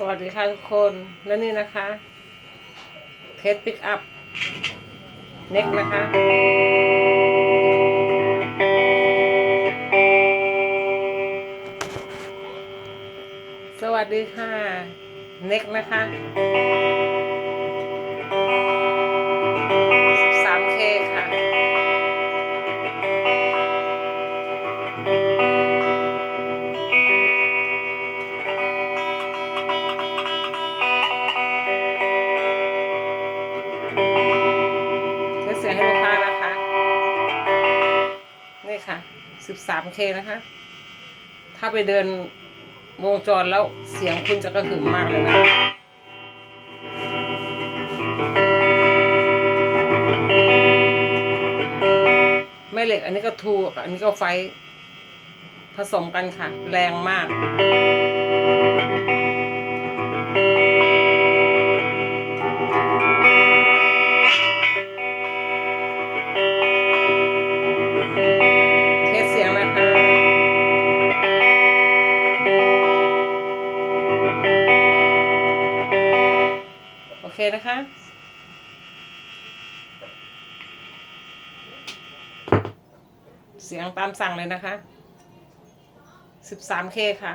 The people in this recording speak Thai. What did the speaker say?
สวัสดีค่ะทุกคนและนี่นะคะเทสปิกอัพเน็กนะคะสวัสดีค่ะเน็กนะคะ 3K ค่ะ เทสเสียงให้ลูกค้านะคะ นี่ค่ะ 13K นะคะ ถ้าไปเดินวงจรแล้วเสียงคุณจะกระหึ่มมากเลยนะแม่เหล็กอันนี้ก็ทูอันนี้ก็ไฟ ผสมกันค่ะ แรงมาก เคนะคะเสียงตามสั่งเลยนะคะ 13K ค่ะ